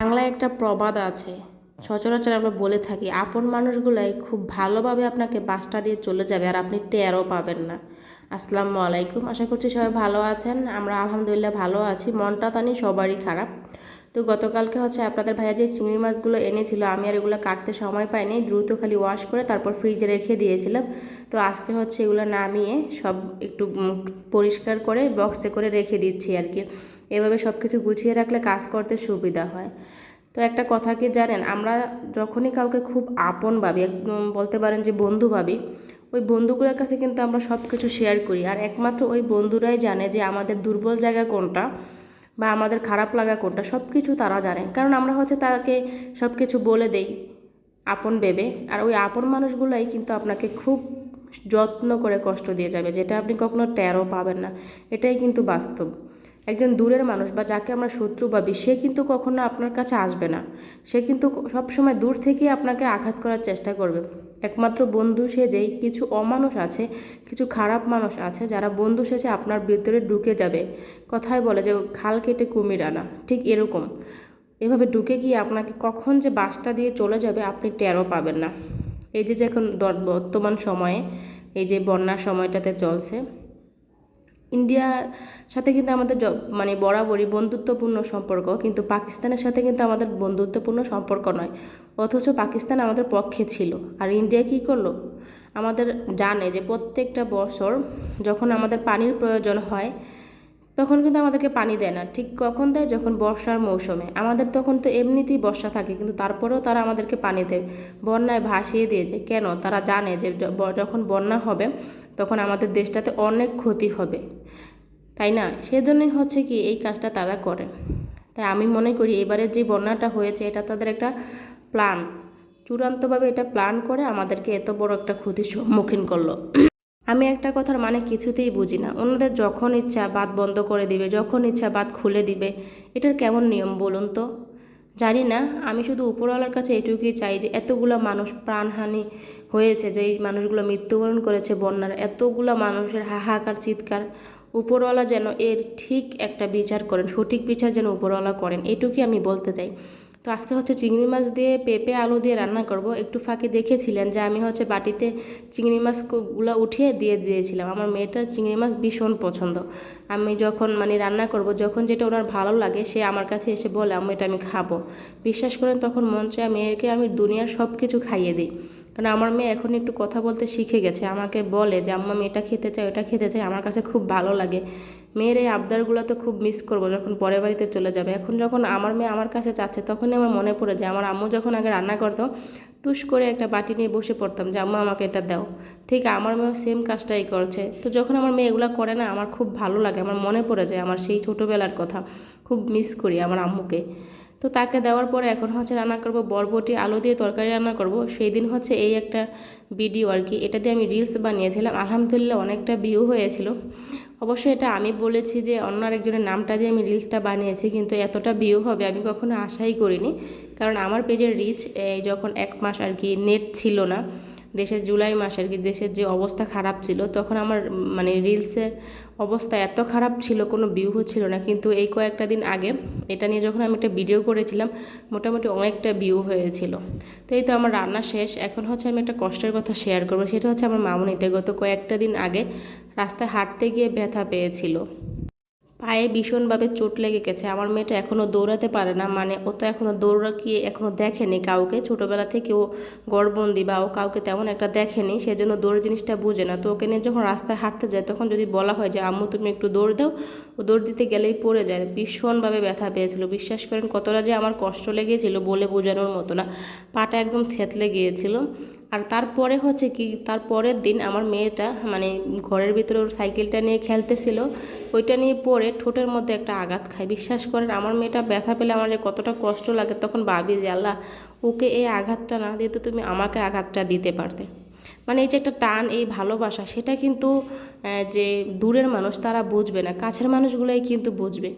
বাংলায় একটা প্রবাদ আছে, সচরাচর আমরা বলে থাকি, আপন মানুষগুলাই খুব ভালোভাবে আপনাকে বাসটা দিয়ে চলে যাবে আর আপনি টেরও পাবেন না। আসসালামু আলাইকুম, আশা করছি সবাই ভালো আছেন। আমরা আলহামদুলিল্লাহ ভালো আছি, মনটা তানি সবারই খারাপ। তো গতকালকে হচ্ছে আপনাদের ভাইয়া যে চিংড়ি মাছগুলো এনেছিল, আমি আর এগুলো কাটতে সময় পাইনি, দ্রুত খালি ওয়াশ করে তারপর ফ্রিজে রেখে দিয়েছিলাম। তো আজকে হচ্ছে এগুলো নামিয়ে সব একটু পরিষ্কার করে বক্সে করে রেখে দিচ্ছি আর কি। এভাবে সব কিছু গুছিয়ে রাখলে কাজ করতে সুবিধা হয়। তো একটা কথা কি জানেন? আমরা যখনই কাউকে খুব আপন ভাবি, একদম বলতে পারেন যে বন্ধু ভাবি, ওই বন্ধুগুলোর কাছে কিন্তু আমরা সব কিছু শেয়ার করি। আর একমাত্র ওই বন্ধুরাই জানে যে আমাদের দুর্বল জায়গা কোনটা বা আমাদের খারাপ লাগা কোনটা সব কিছু তারা জানে। কারণ আমরা হচ্ছে তাকে সব কিছু বলে দেই, আপন ভেবে। আর ওই আপন মানুষগুলাই কিন্তু আপনাকে খুব যত্ন করে কষ্ট দিয়ে যাবে, যেটা আপনি কখনো টেরও পাবেন না। এটাই কিন্তু বাস্তব। একজন দূরের মানুষ বা যাকে আমরা শত্রু ভাবি সে কিন্তু কখনো আপনার কাছে আসবে না। সে কিন্তু সবসময় দূর থেকেই আপনাকে আঘাত করার চেষ্টা করবে। একমাত্র বন্ধু সেজেই কিছু অমানুষ আছে, কিছু খারাপ মানুষ আছে যারা বন্ধু সেজে আপনার ভিতরে ঢুকে যাবে। কথায় বলে যে, খাল কেটে কুমির আনা। ঠিক এরকম। এভাবে ঢুকে গিয়ে আপনাকে কখন যে বাসটা দিয়ে চলে যাবে আপনি টেরও পাবেন না। এই যে এখন বর্তমান সময়ে, এই যে বন্যার সময়টাতে চলছে ইন্ডিয়ার সাথে কিন্তু আমাদের মানে বরাবরই বন্ধুত্বপূর্ণ সম্পর্ক, কিন্তু পাকিস্তানের সাথে কিন্তু আমাদের বন্ধুত্বপূর্ণ সম্পর্ক নয়। অথচ পাকিস্তান আমাদের পক্ষে ছিল। আর ইন্ডিয়া কী করল? আমাদের জানে যে প্রত্যেকটা বছর যখন আমাদের পানির প্রয়োজন হয় তখন কিন্তু আমাদেরকে পানি দেয় না। ঠিক কখন দেয়? যখন বর্ষার মৌসুমে। আমাদের তখন তো এমনিতেই বর্ষা থাকে, কিন্তু তারপরেও তারা আমাদেরকে পানি দেয়। বন্যায় ভাসিয়ে দিয়ে যায়। কেন? তারা জানে যে যখন বন্যা হবে, তখন আমাদের দেশটাতে অনেক ক্ষতি হবে। তাই না? সেজন্যই হচ্ছে কি এই কাজটা তারা করে। তাই আমি মনে করি এবারের যে বন্যাটা হয়েছে, এটা তাদের একটা প্ল্যান চূড়ান্তভাবে এটা প্ল্যান করে আমাদেরকে এত বড় একটা ক্ষতির সম্মুখীন করল। আমি একটা কথার মানে কিছুতেই বুঝি না। ওনাদের যখন ইচ্ছা বাদ বন্ধ করে দিবে, যখন ইচ্ছা বাদ খুলে দিবে, এটার কেমন নিয়ম বলুন তো? জানি না, আমি শুধু উপরওয়ালার কাছে এটুকুই চাই যে এতগুলো মানুষ প্রাণহানি হয়েছে, যে এই মানুষগুলো মৃত্যুবরণ করেছে বন্যার, এতগুলো মানুষের হাহাকার, চিৎকার, উপরওয়ালা যেন এর ঠিক একটা বিচার করেন, সঠিক বিচার যেন উপরওয়ালা করেন, এটুকুই আমি বলতে চাই। তো আজকে হচ্ছে চিংড়ি মাছ দিয়ে পেঁপে, আলু দিয়ে রান্না করব। একটু ফাঁকে দেখেছিলেন যে আমি হচ্ছে বাটিতে চিংড়ি মাছগুলো উঠিয়ে দিয়ে দিয়েছিলাম। আমার মেয়েটার চিংড়ি মাছ ভীষণ পছন্দ। আমি যখন মানে রান্না করব, যখন যেটা ওনার ভালো লাগে, সে আমার কাছে এসে বলে আমি এটা আমি খাব। বিশ্বাস করেন, তখন মন চায় মেয়েকে আমি দুনিয়ার সব কিছু খাইয়ে দিই। কারণ আমার মেয়ে এখন একটু কথা বলতে শিখে গেছে। আমাকে বলে যে, আম্মা, আমি এটা খেতে চাই, ওটা খেতে চাই, আমার কাছে খুব ভালো লাগে। মেয়ের এই আবদারগুলো তো খুব মিস করব যখন পরের বাড়িতে চলে যাবে। এখন যখন আমার মেয়ে আমার কাছে চাচ্ছে, তখনই আমার মনে পড়ে যে আমার আম্মু যখন আগে রান্না করতো, টুস করে একটা বাটি নিয়ে বসে পড়তাম যে, আম্মা, আমাকে এটা দাও। ঠিক আমার মেয়েও সেম কাজটাই করছে। তো যখন আমার মেয়ে এগুলো করে না, আমার খুব ভালো লাগে। আমার মনে পড়ে যায় আমার সেই ছোটোবেলার কথা। খুব মিস করি আমার আম্মুকে। তো তাকে দেওয়ার পরে এখন হচ্ছে রান্না করব, বরবটি, আলু দিয়ে তরকারি রান্না করব। সেই দিন হচ্ছে এই একটা ভিডিও আর কি, এটা দিয়ে আমি রিলস বানিয়েছিলাম। আলহামদুলিল্লাহ অনেকটা ভিউ হয়েছিল। অবশ্য এটা আমি বলেছি যে অন্য আরেকজনের নামটা দিয়ে আমি রিলসটা বানিয়েছি, কিন্তু এতটা ভিউ হবে আমি কখনো আশাই করিনি। কারণ আমার পেজের রিচ যখন এক মাস আর কি নেট ছিল না দেশের জুলাই মাস আর কি দেশের যে অবস্থা খারাপ ছিল, তখন আমার মানে রিলসের অবস্থা এত খারাপ ছিল, কোনো ভিউ হচ্ছিল না। কিন্তু এই কয়েকটা দিন আগে এটা নিয়ে যখন আমি একটা ভিডিও করেছিলাম, মোটামুটি অনেকটা ভিউ হয়েছিল। তো এই তো আমার রান্না শেষ। এখন হচ্ছে আমি একটা কষ্টের কথা শেয়ার করব। সেটা হচ্ছে আমার মামুনিটা গত কয়েকটা দিন আগে রাস্তায় হাঁটতে গিয়ে ব্যথা পেয়েছিল। পায়ে ভীষণভাবে চোট লেগে গেছে। আমার মেয়েটা এখনও দৌড়াতে পারে না। মানে ও তো এখনও দৌড়া কি এখনও দেখেনি কাউকে। ছোটোবেলা থেকে ও গড়বন্দি বা ও কাউকে তেমন একটা দেখেনি, সেজন্য দৌড় জিনিসটা বুঝে না। তো ওকে নিয়ে যখন রাস্তায় হাঁটতে যায়, তখন যদি বলা হয় যে, আম্মু, তুমি একটু দৌড় দাও। ও দৌড় দিতে গেলেই পড়ে যায়। ভীষণভাবে ব্যথা পেয়েছিল। বিশ্বাস করেন, কতটা যে আমার কষ্ট লেগেছিল বলে বোঝানোর মতো না। পাটা একদম থেতলে গিয়েছিল। আর তারপরে হচ্ছে কি তার পরের দিন আমার মেয়েটা মানে ঘরের ভিতরে ওর সাইকেলটা নিয়ে খেলতেছিল, ওইটা নিয়ে পড়ে ঠোঁটের মধ্যে একটা আঘাত খায়। বিশ্বাস করেন, আমার মেয়েটা ব্যথা পেলে আমার যে কতটা কষ্ট লাগে, তখন ভাবি যে, আল্লাহ, ওকে এই আঘাতটা না দিয়ে তো তুমি আমাকে আঘাতটা দিতে পারতে। মানে এই যে একটা টান, এই ভালোবাসা, সেটা কিন্তু যে দূরের মানুষ তারা বুঝবে না, কাছের মানুষগুলোই কিন্তু বুঝবে।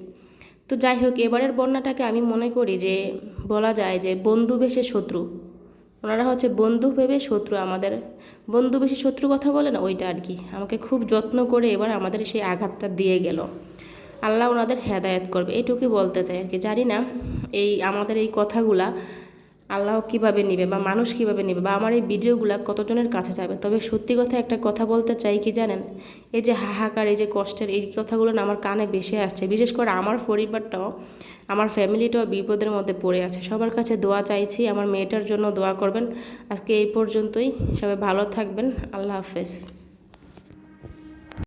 তো যাই হোক, এবারের বন্যাটাকে আমি মনে করি যে, বলা যায় যে বন্ধু বেশে শত্রু। ওনারা হচ্ছে বন্ধু ভেবে শত্রু আমাদের, বন্ধু বেশি শত্রু কথা বলে না, ওইটা আর কি। আমাকে খুব যত্ন করে এবার আমাদের সেই আঘাতটা দিয়ে গেল। আল্লাহ ওনাদের হেদায়ত করবে, এটুকুই বলতে চাই আর কি। জানি না এই আমাদের এই কথাগুলা আল্লাহ কীভাবে নিবে বা মানুষ কীভাবে নিবে বা আমার এই ভিডিওগুলো কতজনের কাছে যাবে তবে সত্যি কথা একটা কথা বলতে চাই কি জানেন? এই যে হাহাকার, এই যে কষ্টের, এই কথাগুলো না আমার কানে বেশি আসছে। বিশেষ করে আমার পরিবারটাও, আমার ফ্যামিলিটাও বিপদের মধ্যে পড়ে আছে। সবার কাছে দোয়া চাইছি, আমার মেয়েটার জন্য দোয়া করবেন। আজকে এই পর্যন্তই। সবাই ভালো থাকবেন। আল্লাহ হাফেজ।